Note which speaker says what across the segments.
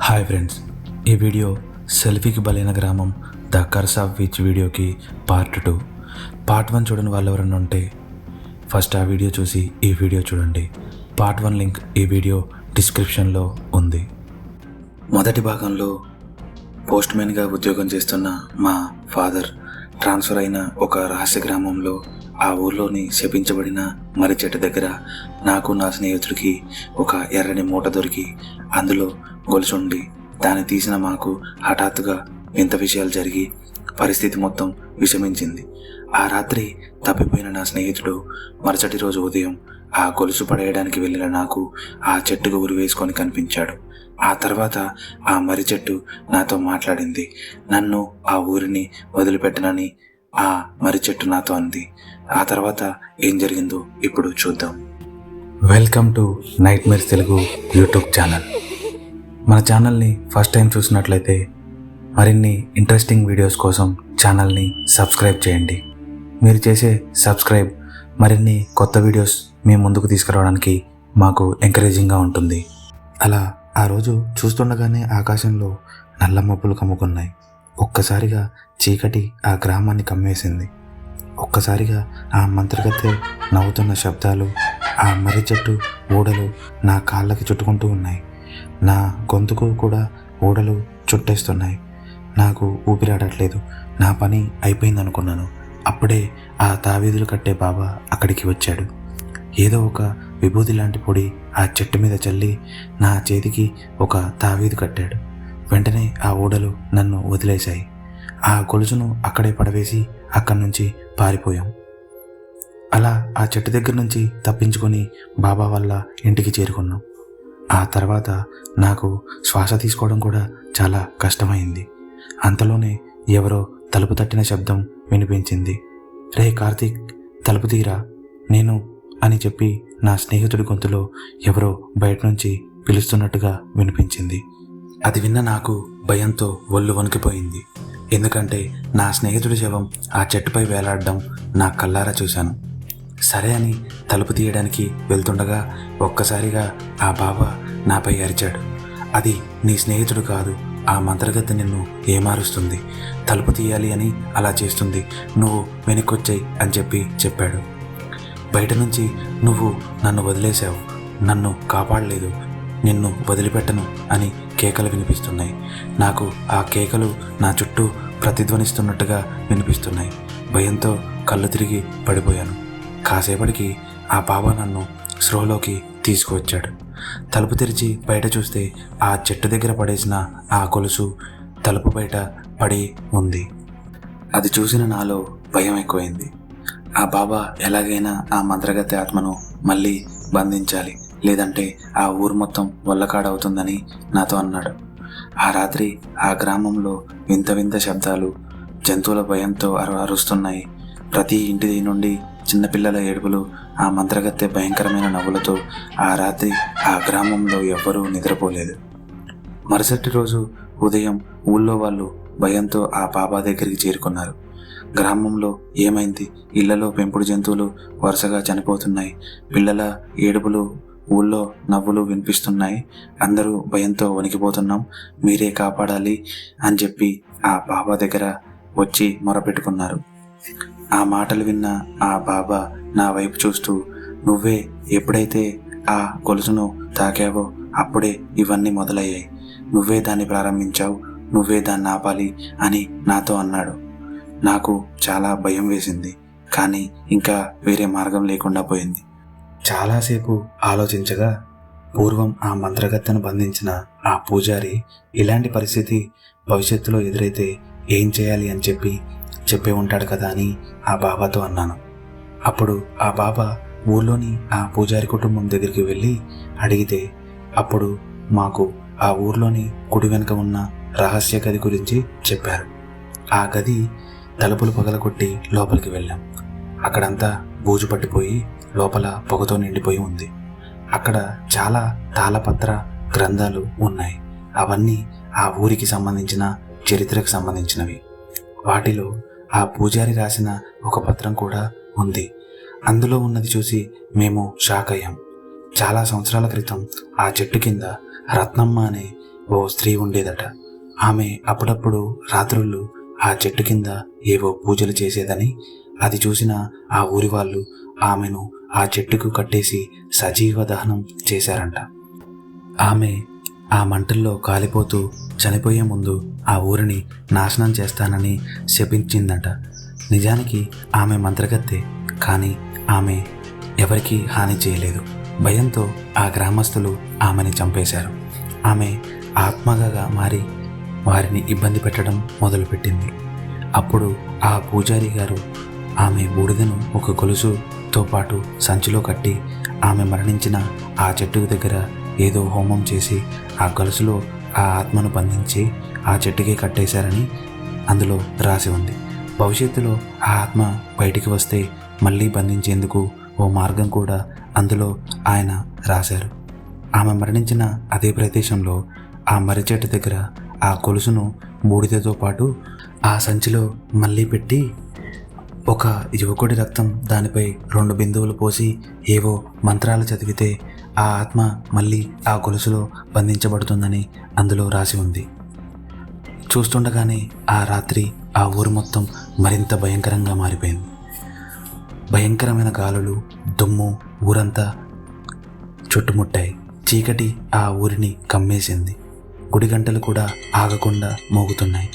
Speaker 1: Hi friends ఈ video సెల్ఫీకి బలైన గ్రామం ద కర్స్ ఆఫ్ విచ్ వీడియోకి పార్ట్ టూ పార్ట్ వన్ చూడని వాళ్ళు ఎవరైనా ఉంటే ఫస్ట్ ఆ వీడియో చూసి ఈ వీడియో చూడండి. పార్ట్ వన్ లింక్ ఈ వీడియో డిస్క్రిప్షన్లో ఉంది. మొదటి భాగంలో పోస్ట్ మ్యాన్గా ఉద్యోగం చేస్తున్న మా ఫాదర్ ట్రాన్స్ఫర్ అయిన ఒక రహస్య గ్రామంలో ఆ ఊర్లోని శపించబడిన మర్రి చెట్టు దగ్గర నాకు నా స్నేహితుడికి ఒక ఎర్రని మూట దొరికి అందులో గొలుసుండి దాన్ని తీసిన మాకు హఠాత్తుగా వింత విషయాలు జరిగి పరిస్థితి మొత్తం విషమించింది. ఆ రాత్రి తప్పిపోయిన నా స్నేహితుడు మరుసటి రోజు ఉదయం ఆ గొలుసు పడేయడానికి వెళ్ళిన నాకు ఆ చెట్టుకు ఉరి వేసుకొని కనిపించాడు. ఆ తర్వాత ఆ మర్రి చెట్టు నాతో మాట్లాడింది. నన్ను ఆ ఊరిని వదిలిపెట్టనని ఆ మర్రి చెట్టు నాతో అంది. ఆ తర్వాత ఏం జరిగిందో ఇప్పుడు చూద్దాం. Welcome to nightmares Telugu YouTube channel మన ఛానల్ని ఫస్ట్ టైం చూసినట్లయితే మరిన్ని ఇంట్రెస్టింగ్ వీడియోస్ కోసం ఛానల్ని సబ్స్క్రైబ్ చేయండి. మీరు చేసే సబ్స్క్రైబ్ మరిన్ని కొత్త వీడియోస్ మీ ముందుకు తీసుకురావడానికి మాకు ఎంకరేజింగ్గా ఉంటుంది. అలా ఆ రోజు చూస్తుండగానే ఆకాశంలో నల్ల మబ్బులు కమ్ముకున్నాయి. ఒక్కసారిగా చీకటి ఆ గ్రామాన్ని కమ్మేసింది. ఒక్కసారిగా ఆ మంత్రగత్తె నవ్వుతున్న శబ్దాలు ఆ మర్రి చెట్టు ఊడలు నా కాళ్ళకి చుట్టుకుంటూ ఉన్నాయి. నా గొంతుకు కూడా ఊడలు చుట్టేస్తున్నాయి. నాకు ఊపిరాడట్లేదు. నా పని అయిపోయింది అనుకున్నాను అప్పుడే ఆ తావీదులు కట్టే బాబా అక్కడికి వచ్చాడు. ఏదో ఒక విభూతి లాంటి పొడి ఆ చెట్టు మీద చల్లి నా చేతికి ఒక తావీదు కట్టాడు. వెంటనే ఆ ఊడలు నన్ను వదిలేశాయి. ఆ గొలుసును అక్కడే పడవేసి అక్కడి నుంచి పారిపోయాం. అలా ఆ చెట్టు దగ్గర నుంచి తప్పించుకొని బాబా వల్ల ఇంటికి చేరుకున్నాం. ఆ తర్వాత నాకు శ్వాస తీసుకోవడం కూడా చాలా కష్టమైంది. అంతలోనే ఎవరో తలుపు తట్టిన శబ్దం వినిపించింది. రే కార్తీక్ తలుపు తీరా? నేను అని చెప్పి నా స్నేహితుడి గొంతులో ఎవరో బయట నుంచి పిలుస్తున్నట్టుగా వినిపించింది. అది విన్న నాకు భయంతో ఒళ్ళు వణికిపోయింది. ఎందుకంటే నా స్నేహితుడి శవం ఆ చెట్టుపై వేలాడడం నా కల్లారా చూశాను. సరే అని తలుపు తీయడానికి వెళ్తుండగా ఒక్కసారిగా ఆ బాబా నాపై అరిచాడు. అది నీ స్నేహితుడు కాదు ఆ మంత్రగత్తె నిన్ను ఏమారుస్తుంది? తలుపు తీయాలి అని అలా చేస్తుంది. నువ్వు వెనక్కొచ్చాయి అని చెప్పి చెప్పాడు. బయట నుంచి నువ్వు నన్ను వదిలేశావు. నన్ను కాపాడలేదు. నిన్ను వదిలిపెట్టను అని కేకలు వినిపిస్తున్నాయి. నాకు ఆ కేకలు నా చుట్టూ ప్రతిధ్వనిస్తున్నట్టుగా వినిపిస్తున్నాయి. భయంతో కళ్ళు తిరిగి పడిపోయాను. కాసేపటికి ఆ బాబా నన్ను స్రోలోకి తీసుకువచ్చాడు. తలుపు తెరిచి బయట చూస్తే ఆ చెట్టు దగ్గర పడేసిన ఆ గొలుసు తలుపు బయట పడి ఉంది. అది చూసిన నాలో భయం ఎక్కువైంది. ఆ బాబా ఎలాగైనా ఆ మంత్రగతి ఆత్మను మళ్ళీ బంధించాలి లేదంటే ఆ ఊరు మొత్తం వల్లకాడవుతుందని నాతో అన్నాడు. ఆ రాత్రి ఆ గ్రామంలో వింత వింత శబ్దాలు జంతువుల భయంతో అరు అరుస్తున్నాయి ప్రతి ఇంటి నుండి చిన్నపిల్లల ఏడుపులు ఆ మంత్రగత్తె భయంకరమైన నవ్వులతో ఆ రాత్రి ఆ గ్రామంలో ఎవ్వరూ నిద్రపోలేదు. మరుసటి రోజు ఉదయం ఊళ్ళో వాళ్ళు భయంతో ఆ బాబా దగ్గరికి చేరుకున్నారు. గ్రామంలో ఏమైంది? ఇళ్ళలో పెంపుడు జంతువులు వరుసగా చనిపోతున్నాయి. పిల్లల ఏడుపులు ఊళ్ళో నవ్వులు వినిపిస్తున్నాయి. అందరూ భయంతో వణికిపోతున్నాం మీరే కాపాడాలి అని చెప్పి ఆ బాబా దగ్గర వచ్చి మొరపెట్టుకున్నారు. ఆ మాటలు విన్న ఆ బాబా నా వైపు చూస్తూ నువ్వే ఎప్పుడైతే ఆ గొలుసును తాకావో అప్పుడే ఇవన్నీ మొదలయ్యాయి. నువ్వే దాన్ని ప్రారంభించావు నువ్వే దాన్ని ఆపాలి అని నాతో అన్నాడు. నాకు చాలా భయం వేసింది కానీ ఇంకా వేరే మార్గం లేకుండా పోయింది. చాలాసేపు ఆలోచించగా పూర్వం ఆ మంత్రగత్తెను బంధించిన ఆ పూజారి ఇలాంటి పరిస్థితి భవిష్యత్తులో ఎదురైతే ఏం చేయాలి అని చెప్పి చెప్పే ఉంటాడు కదా అని ఆ బాబాతో అన్నాను. అప్పుడు ఆ బాబా ఊర్లోని ఆ పూజారి కుటుంబం దగ్గరికి వెళ్ళి అడిగితే అప్పుడు మాకు ఆ ఊర్లోని కుడి వెనుక ఉన్న రహస్య గది గురించి చెప్పారు. ఆ గది తలుపులు పగలగొట్టి లోపలికి వెళ్ళాం. అక్కడంతా బూజు పట్టిపోయి లోపల పొగతో నిండిపోయి ఉంది. అక్కడ చాలా తాళపత్ర గ్రంథాలు ఉన్నాయి. అవన్నీ ఆ ఊరికి సంబంధించిన చరిత్రకు సంబంధించినవి. వాటిలో ఆ పూజారి రాసిన ఒక పత్రం కూడా ఉంది. అందులో ఉన్నది చూసి మేము షాక్ అయ్యాం. చాలా సంవత్సరాల క్రితం ఆ చెట్టు కింద రత్నమ్మ అనే ఓ స్త్రీ ఉండేదట. ఆమె అప్పుడప్పుడు రాత్రుళ్ళు ఆ చెట్టు కింద ఏవో పూజలు చేసేదని అది చూసిన ఆ ఊరి వాళ్ళు ఆమెను ఆ చెట్టుకు కట్టేసి సజీవ దహనం చేశారంట. ఆమె ఆ మంటల్లో కాలిపోతూ చనిపోయే ముందు ఆ ఊరిని నాశనం చేస్తానని శపించిందట. నిజానికి ఆమె మంత్రగత్తె కానీ ఆమె ఎవరికీ హాని చేయలేదు. భయంతో ఆ గ్రామస్తులు ఆమెని చంపేశారు. ఆమె ఆత్మగా మారి వారిని ఇబ్బంది పెట్టడం మొదలుపెట్టింది. అప్పుడు ఆ పూజారి గారు ఆమె బూడిదను ఒక గొలుసుతో పాటు సంచిలో కట్టి ఆమె మరణించిన ఆ చెట్టు దగ్గర ఏదో హోమం చేసి ఆ గొలుసులో ఆ ఆత్మను బంధించి ఆ చెట్టుకి కట్టేశారని అందులో రాసి ఉంది. భవిష్యత్తులో ఆ ఆత్మ బయటికి వస్తే మళ్ళీ బంధించేందుకు ఓ మార్గం కూడా అందులో ఆయన రాశారు. ఆమె మరణించిన అదే ప్రదేశంలో ఆ మర్రి చెట్టు దగ్గర ఆ కొలుసును బూడిదతో పాటు ఆ సంచిలో మళ్ళీ పెట్టి ఒక యువకుడి రక్తం దానిపై రెండు బిందువులు పోసి ఏవో మంత్రాలు చదివితే ఆ ఆత్మ మళ్ళీ ఆ గొలుసులో బంధించబడుతుందని అందులో రాసి ఉంది. చూస్తుండగానే ఆ రాత్రి ఆ ఊరు మొత్తం మరింత భయంకరంగా మారిపోయింది. భయంకరమైన గాలులు దుమ్ము ఊరంతా చుట్టుముట్టాయి. చీకటి ఆ ఊరిని కమ్మేసింది. గుడి గంటలు కూడా ఆగకుండా మోగుతున్నాయి.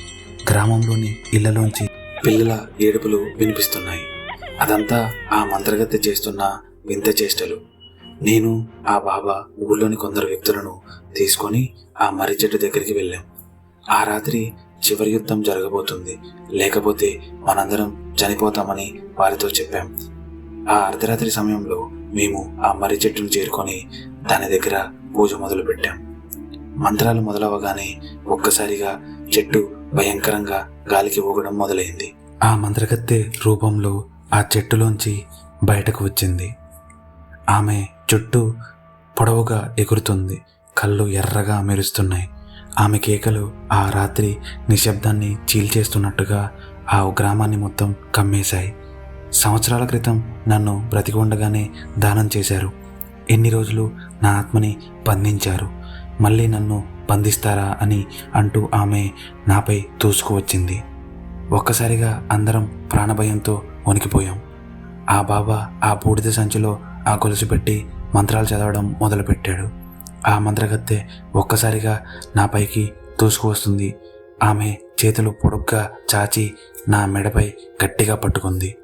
Speaker 1: గ్రామంలోని ఇళ్ళలోంచి పిల్లల ఏడుపులు వినిపిస్తున్నాయి. అదంతా ఆ మంత్రగతి చేస్తున్న వింత చేష్టలు. నేను ఆ బాబా ఊళ్ళోని కొందరు వ్యక్తులను తీసుకొని ఆ మర్రి చెట్టు దగ్గరికి వెళ్ళాం. ఆ రాత్రి చివరి యుద్ధం జరగబోతుంది. లేకపోతే మనందరం చనిపోతామని వారితో చెప్పాం. ఆ అర్ధరాత్రి సమయంలో మేము ఆ మర్రి చెట్టును చేరుకొని దాని దగ్గర పూజ మొదలు పెట్టాం మంత్రాలు మొదలవగానే ఒక్కసారిగా చెట్టు భయంకరంగా గాలికి ఊగడం మొదలైంది. ఆ మంత్రగత్తె రూపంలో ఆ చెట్టులోంచి బయటకు వచ్చింది. ఆమె జుట్టు పొడవుగా ఎగురుతుంది. కళ్ళు ఎర్రగా మెరుస్తున్నాయి. ఆమె కేకలు ఆ రాత్రి నిశ్శబ్దాన్ని చీల్చేస్తున్నట్టుగా ఆ గ్రామాన్ని మొత్తం కమ్మేశాయి. సంవత్సరాల క్రితం నన్ను బ్రతికి ఉండగానే దానం చేశారు. ఎన్ని రోజులు నా ఆత్మని బంధించారు? మళ్ళీ నన్ను బంధిస్తారా అని అంటూ ఆమె నాపై దూసుకువచ్చింది ఒక్కసారిగా అందరం ప్రాణభయంతో వణికిపోయాం. ఆ బాబా ఆ బూడిద సంచిలో ఆ గొలుసు పెట్టి మంత్రాలు చదవడం మొదలుపెట్టాడు. ఆ మంత్రగత్తె ఒక్కసారిగా నా పైకి దూసుకువస్తుంది ఆమె చేతులు పొడుగ్గా చాచి నా మెడపై గట్టిగా పట్టుకుంది.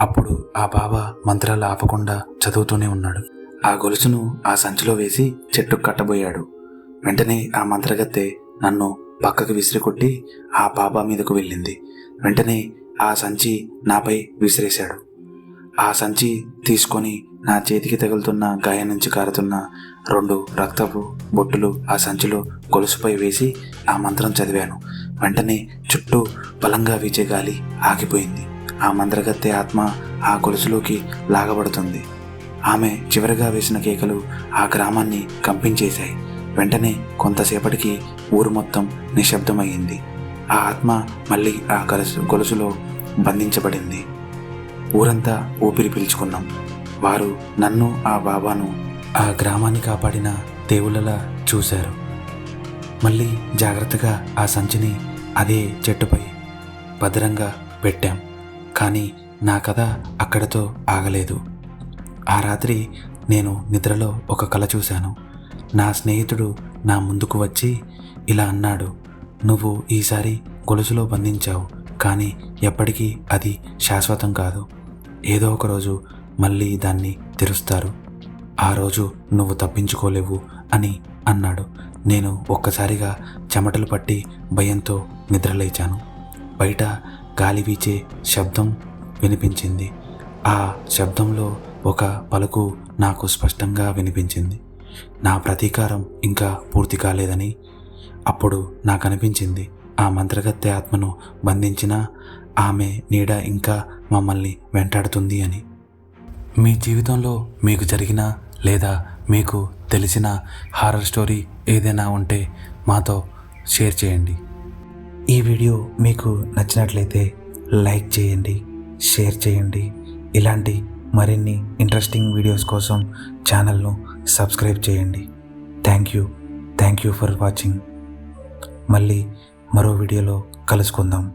Speaker 1: అప్పుడు ఆ బాబా మంత్రాలు ఆపకుండా చదువుతూనే ఉన్నాడు. ఆ గొలుసును ఆ సంచిలో వేసి చెట్టు కట్టబోయాడు. వెంటనే ఆ మంత్రగత్తె నన్ను పక్కకు విసిరికొట్టి ఆ బాబా మీదకు వెళ్ళింది. వెంటనే ఆ సంచి నాపై విసిరేశాడు. ఆ సంచి తీసుకొని నా చేతికి తగులుతున్న గాయం నుంచి కారుతున్న రెండు రక్తపు బొట్టులు ఆ సంచిలో గొలుసుపై వేసి ఆ మంత్రం చదివాను. వెంటనే చుట్టూ బలంగా వీచే గాలి ఆగిపోయింది. ఆ మంత్రగత్తె ఆత్మ ఆ గొలుసులోకి లాగబడుతుంది. ఆమె చివరిగా వేసిన కేకలు ఆ గ్రామాన్ని కంపించేశాయి. వెంటనే కొంతసేపటికి ఊరు మొత్తం నిశ్శబ్దమయ్యింది. ఆ ఆత్మ మళ్ళీ ఆ గొలుసు గొలుసులో బంధించబడింది. ఊరంతా ఊపిరి పీల్చుకున్నాం. వారు నన్ను ఆ బాబాను ఆ గ్రామాన్ని కాపాడిన దేవుళ్ళలా చూశారు. మళ్ళీ జాగ్రత్తగా ఆ సంచిని అదే చెట్టుపై భద్రంగా పెట్టాం. కానీ నా కథ అక్కడతో ఆగలేదు. ఆ రాత్రి నేను నిద్రలో ఒక కల చూశాను. నా స్నేహితుడు నా ముందుకు వచ్చి ఇలా అన్నాడు నువ్వు ఈసారి గొలుసులో బంధించావు కానీ ఎప్పటికీ అది శాశ్వతం కాదు. ఏదో ఒక రోజు మళ్ళీ దాన్ని తెరుస్తారు. ఆ రోజు నువ్వు తప్పించుకోలేవు అని అన్నాడు. నేను ఒక్కసారిగా చెమటలు పట్టి భయంతో నిద్రలేచాను. బయట గాలి వీచే శబ్దం వినిపించింది. ఆ శబ్దంలో ఒక పలుకు నాకు స్పష్టంగా వినిపించింది. నా ప్రతీకారం ఇంకా పూర్తి కాలేదని అప్పుడు నాకు అనిపించింది. ఆ మంత్రగత్తె ఆత్మను బంధించిన ఆమె నీడ ఇంకా మమ్మల్ని వెంటాడుతుంది అని. మీ జీవితంలో మీకు జరిగిన లేదా మీకు తెలిసిన హారర్ స్టోరీ ఏదైనా ఉంటే మాతో షేర్ చేయండి. ఈ వీడియో మీకు నచ్చినట్లయితే లైక్ చేయండి షేర్ చేయండి. ఇలాంటి మరిన్ని ఇంట్రెస్టింగ్ వీడియోస్ కోసం ఛానల్ను సబ్స్క్రైబ్ చేయండి. Thank you thank you for watching. మళ్ళీ మరో వీడియోలో కలుసుకుందాం.